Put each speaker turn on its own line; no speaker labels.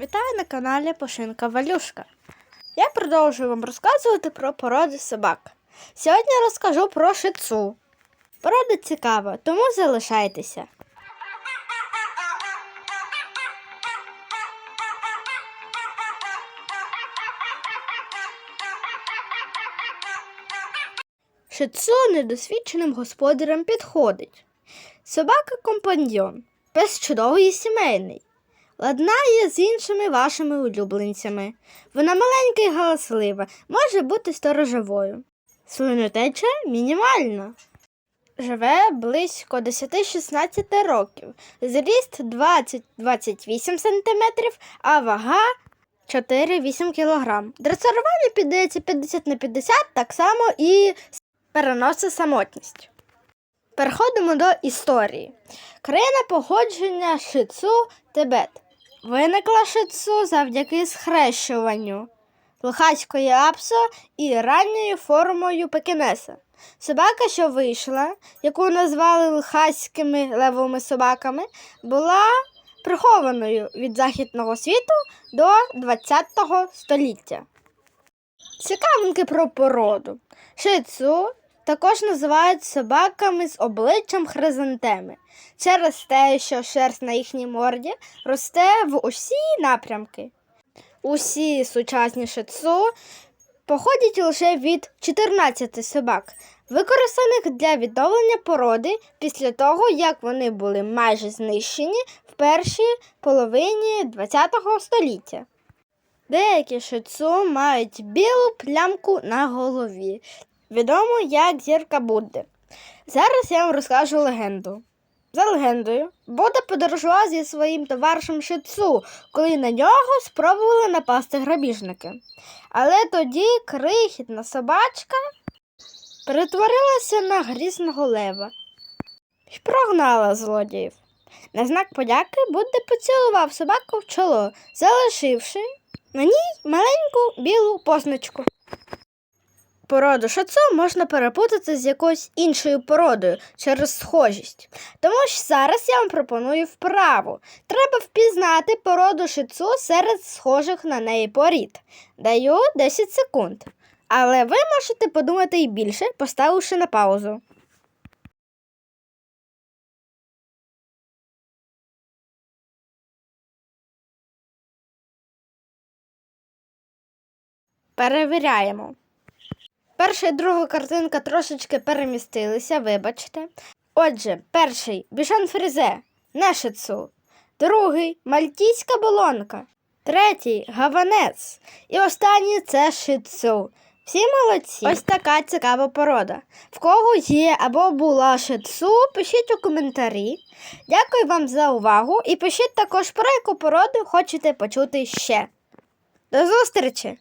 Вітаю на каналі Пошинка Валюшка. Я продовжую вам розказувати про породи собак. Сьогодні розкажу про шицу. Порода цікава, тому залишайтеся. Шицу недосвідченим господарям підходить. Собака компаньйон, пес чудовий і сімейний. Ладнає з іншими вашими улюбленцями. Вона маленька і галаслива, може бути сторожовою. Слинотеча мінімальна. Живе близько 10-16 років, зріст 20-28 см, а вага 4-8 кг. Дресирування піддається 50 на 50, так само і переносить самотність. Переходимо до історії. Країна походження шицу Тибет. Виникла шицу завдяки схрещуванню лихацької апсо і ранньою формою пекінеса. Собака, що вийшла, яку назвали лихацькими левовими собаками, була прихованою від західного світу до ХХ століття. Цікавинки про породу. Шицу також називають собаками з обличчям хризантеми через те, що шерсть на їхній морді росте в усі напрямки. Усі сучасні шицу походять лише від 14 собак, використаних для відновлення породи після того, як вони були майже знищені в першій половині ХХ століття. Деякі шицу мають білу плямку на голові, відому як зірка Будди. Зараз я вам розкажу легенду. За легендою, Будда подорожував зі своїм товаришем Шицу, коли на нього спробували напасти грабіжники. Але тоді крихітна собачка перетворилася на грізного лева і прогнала злодіїв. На знак подяки Будда поцілував собаку в чоло, залишивши на ній маленьку білу позначку. Породу шацу можна перепутати з якоюсь іншою породою через схожість. Тому що зараз я вам пропоную вправу. Треба впізнати породу шицу серед схожих на неї порід. Даю 10 секунд. Але ви можете подумати і більше, поставивши на паузу. Перевіряємо. Перша і друга картинка трошечки перемістилися, вибачте. Отже, перший бішон фрізе, не шицу. Другий мальтійська болонка. Третій гаванець. І останній це шицу. Всі молодці. Ось така цікава порода. В кого є або була шицу, пишіть у коментарі. Дякую вам за увагу і пишіть також про яку породу хочете почути ще. До зустрічі!